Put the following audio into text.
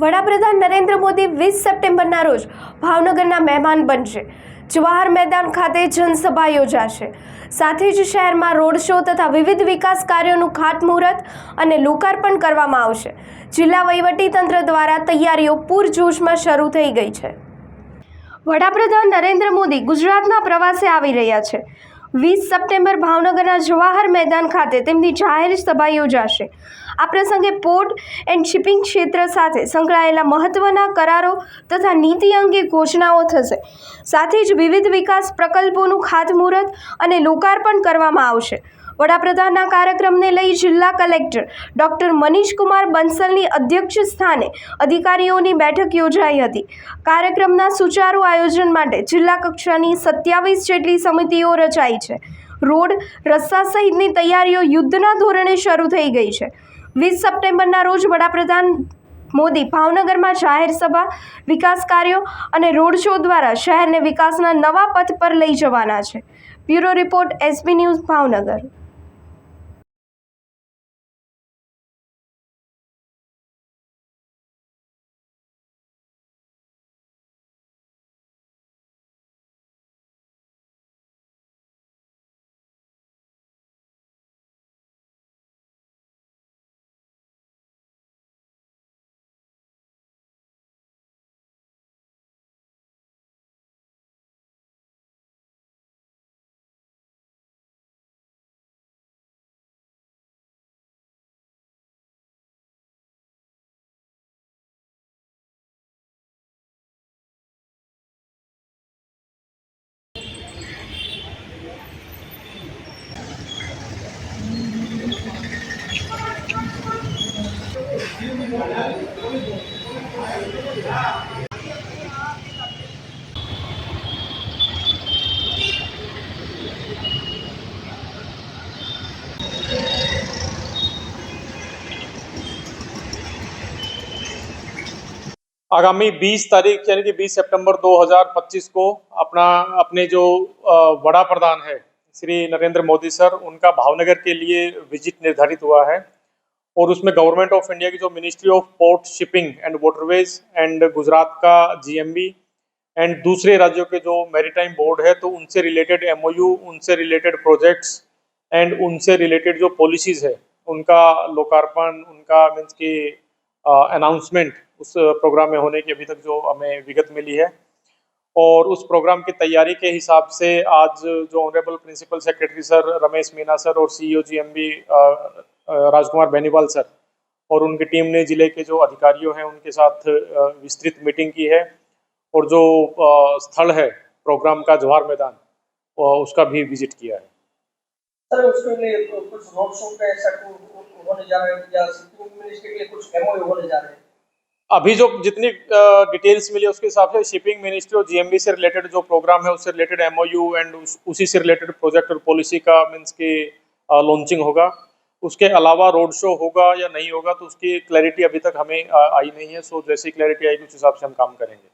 વડાપ્રધાન નરેન્દ્ર મોદી વીસ સપ્ટેમ્બરના રોજ ભાવનગરના મહેમાન બનશે. જવાહર મેદાન ખાતે જનસભા યોજાશે. સાથે જ શહેરમાં રોડ શો તથા વિવિધ વિકાસ કાર્યોનું ખાતમુહૂર્ત અને લોકાર્પણ કરવામાં આવશે. જિલ્લા વહીવટીતંત્ર દ્વારા તૈયારીઓ પૂરજોશમાં શરૂ થઈ ગઈ છે. વડાપ્રધાન નરેન્દ્ર મોદી ગુજરાતના પ્રવાસે આવી રહ્યા છે. વીસ સપ્ટેમ્બર ભાવનગરના જવાહર મેદાન ખાતે તેમની જાહેર સભા યોજાશે. આ પ્રસંગે પોર્ટ એન્ડ શિપિંગ ક્ષેત્ર સાથે સંકળાયેલા મહત્ત્વના કરારો તથા નીતિ અંગે ઘોષણાઓ થશે. સાથે જ વિવિધ વિકાસ પ્રકલ્પોનું ખાતમુહૂર્ત અને લોકાર્પણ કરવામાં આવશે. વડાપ્રધાનના કાર્યક્રમને લઈ જિલ્લા કલેક્ટર ડોક્ટર મનીષકુમાર બંસલની અધ્યક્ષ સ્થાને અધિકારીઓની બેઠક યોજાઈ હતી. કાર્યક્રમના સુચારુ આયોજન માટે જિલ્લા કક્ષાની સત્યાવીસ જેટલી સમિતિઓ રચાઈ છે. રોડ રસ્તા સહિતની તૈયારીઓ યુદ્ધના ધોરણે શરૂ થઈ ગઈ છે. વીસ સપ્ટેમ્બરના રોજ વડાપ્રધાન મોદી ભાવનગરમાં જાહેર સભા, વિકાસ કાર્યો અને રોડ શો દ્વારા શહેરને વિકાસના નવા પથ પર લઈ જવાના છે. Bureau report SB news Bhavnagar. आगामी 20 तारीख, यानी कि 20 सितंबर 2025 को अपना, अपने जो बड़ा प्रधान है, श्री नरेंद्र मोदी सर, उनका भावनगर के लिए विज़िट निर्धारित हुआ है। और उसमें गवर्नमेंट ऑफ़ इंडिया की जो ministry of port shipping and waterways and Gujarat का जीएमबी एंड दूसरे राज्यों के जो मैरीटाइम बोर्ड है तो उनसे रिलेटेड एमओयू उनसे रिलेटेड प्रोजेक्ट्स एंड उनसे रिलेटेड जो पॉलिसीज़ है, उनका लोकार्पण, उनका मीन्स की अनाउंसमेंट उस प्रोग्राम में होने की अभी तक जो हमें विगत मिली है। और उस प्रोग्राम की तैयारी के हिसाब से आज जो honourable principal secretary sir Ramesh Meena sir और CEO GMB Rajkumar Beniwal sir और उनकी टीम ने ज़िले के जो अधिकारियों हैं उनके साथ विस्तृत मीटिंग की है और जो स्थल है प्रोग्राम का जवाहर मैदान उसका भी विज़िट किया है। सर उसके लिए कुछ रोड शो का ऐसा होने जा रहा है या मिनिस्ट्री के लिए कुछ होने जा रहे हैं? अभी जो जितनी डिटेल्स मिली उसके हिसाब से शिपिंग मिनिस्ट्री और जीएमबी से रिलेटेड जो प्रोग्राम है उससे रिलेटेड एमओयू एंड उस, उसी से रिलेटेड प्रोजेक्ट और पॉलिसी का मीन्स की लॉन्चिंग होगा। उसके अलावा रोड शो होगा या नहीं होगा तो उसकी क्लैरिटी अभी तक हमें आई नहीं है। सो जैसी क्लैरिटी आएगी, उस हिसाब से हम काम करेंगे।